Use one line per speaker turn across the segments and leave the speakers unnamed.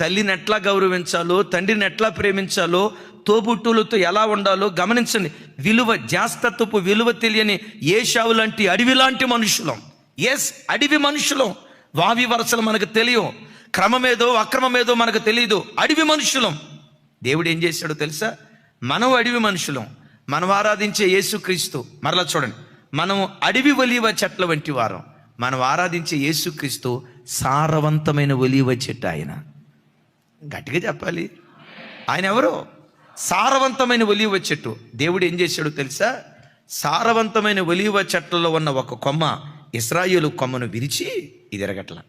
తల్లిని ఎట్లా గౌరవించాలో తండ్రిని ఎట్లా ప్రేమించాలో తోబుట్టులతో ఎలా ఉండాలో గమనించండి. విలువ జాస్తత్వపు విలువ తెలియని ఏషావు లాంటి అడవి లాంటి మనుషులం. ఎస్ అడవి మనుషులం. వావి వరసలు మనకు తెలియవు. క్రమమేదో అక్రమమేదో మనకు తెలియదు అడవి మనుషులం. దేవుడు ఏం చేశాడో తెలుసా? మనం అడవి మనుషులం. మనం ఆరాధించే యేసుక్రీస్తు. మరలా చూడండి. మనం అడవి ఒలివ చెట్ల వంటి వారం. మనం ఆరాధించే యేసుక్రీస్తు సారవంతమైన ఒలివ చెట్టు ఆయన. గట్టిగా చెప్పాలి. ఆయన ఎవరు? సారవంతమైన ఒలివ చెట్టు. దేవుడు ఏం చేశాడో తెలుసా? సారవంతమైన ఒలివ చెట్లలో ఉన్న ఒక కొమ్మ ఇస్రాయేలు కొమ్మను విరిచి ఇది ఎరగట్ల.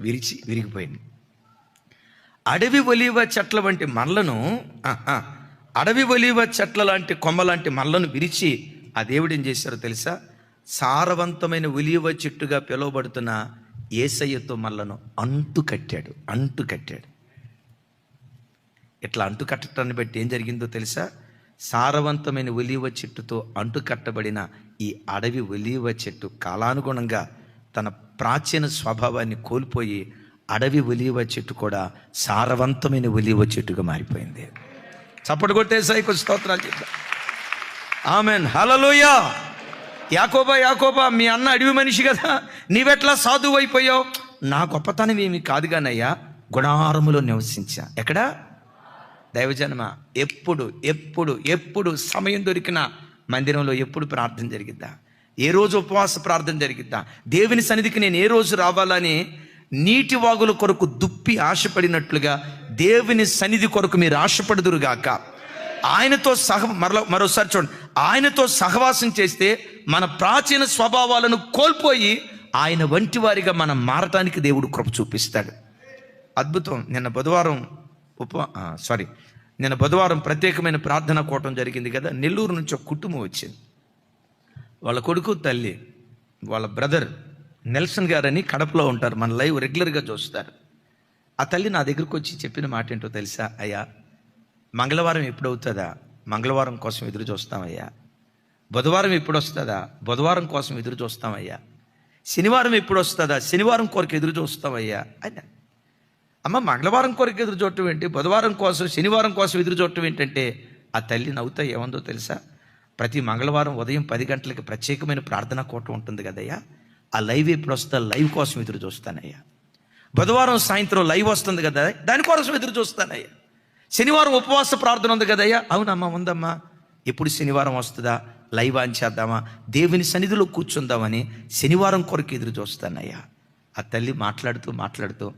విరిచి విరిగిపోయింది. అడవి ఒలివ చెట్ల వంటి మల్లను అడవి ఒలివ చెట్ల లాంటి కొమ్మ లాంటి మల్లను విరిచి ఆ దేవుడు ఏం చేశారో తెలుసా? సారవంతమైన ఉలివ చెట్టుగా పిలువబడుతున్న ఏసయ్యతో మల్లను అంటు కట్టాడు అంటు కట్టాడు. ఇట్లా అంటు కట్టడాన్ని బట్టి ఏం జరిగిందో తెలుసా? సారవంతమైన ఒలీవ చెట్టుతో అంటు కట్టబడిన ఈ అడవి ఒలీవ చెట్టు కాలానుగుణంగా తన ప్రాచీన స్వభావాన్ని కోల్పోయి అడవి ఒలీవ చెట్టు కూడా సారవంతమైన ఒలీవ చెట్టుగా మారిపోయింది. చప్పటి కొట్టేసాయి స్తోత్రాలు చెప్తా ఆమెన్. హలలుయా యాకోబా యాకోబా మీ అన్న అడవి మనిషి కదా. నీవెట్లా సాధువు అయిపోయావు నా గొప్పతనం ఏమి కాదు కానయ్యా గుణారములో నివసించా. ఎక్కడ? దైవజనమ? ఎప్పుడు ఎప్పుడు ఎప్పుడు సమయం దొరికిన మందిరంలో ఎప్పుడు ప్రార్థన జరిగిద్దా? ఏ రోజు ఉపవాస ప్రార్థన జరిగిద్దా? దేవుని సన్నిధికి నేను ఏ రోజు రావాలని నీటి వాగుల కొరకు దుప్పి ఆశపడినట్లుగా దేవుని సన్నిధి కొరకు మీరు ఆశపడుదురుగాక. ఆయనతో సహ మరో మరోసారి చూడండి. ఆయనతో సహవాసం చేస్తే మన ప్రాచీన స్వభావాలను కోల్పోయి ఆయన వంటి వారిగా మనం మారటానికి దేవుడు కృప చూపిస్తాడు. అద్భుతం. నిన్న బుధవారం ఉప సారీ నిన్న బుధవారం ప్రత్యేకమైన ప్రార్థన కోవటం జరిగింది కదా. నెల్లూరు నుంచి ఒక కుటుంబం వచ్చింది. వాళ్ళ కొడుకు తల్లి వాళ్ళ బ్రదర్ నెల్సన్ గారని కడపలో ఉంటారు. మన లైవ్ రెగ్యులర్గా చూస్తారు. ఆ తల్లి నా దగ్గరకు వచ్చి చెప్పిన మాట ఏంటో తెలుసా? అయ్యా మంగళవారం ఎప్పుడవుతుందా? మంగళవారం కోసం ఎదురు చూస్తామయ్యా. బుధవారం ఎప్పుడు వస్తుందా? బుధవారం కోసం ఎదురు చూస్తామయ్యా. శనివారం ఎప్పుడు వస్తుందా? శనివారం కొరకు ఎదురు చూస్తామయ్యా అని. అమ్మ మంగళవారం కొరకు ఎదురు చూడటం ఏంటి? బుధవారం కోసం శనివారం కోసం ఎదురు చూడటం ఏంటంటే ఆ తల్లి నవ్వుతా ఏముందో తెలుసా? ప్రతి మంగళవారం ఉదయం పది గంటలకి ప్రత్యేకమైన ప్రార్థన కోట ఉంటుంది కదయ్యా. ఆ లైవ్ ఎప్పుడు వస్తా లైవ్ కోసం ఎదురు చూస్తానయ్యా. బుధవారం సాయంత్రం లైవ్ వస్తుంది కదా? దానికోసం ఎదురు చూస్తానయ్యా. శనివారం ఉపవాస ప్రార్థన ఉంది కదయ్యా? అవునమ్మా ఉందమ్మా. ఎప్పుడు శనివారం వస్తుందా? లైవ్ ఆన్ చేద్దామా? దేవుని సన్నిధిలో కూర్చుందామని శనివారం కొరకు ఎదురు చూస్తానయ్యా. ఆ తల్లి మాట్లాడుతూ మాట్లాడుతూ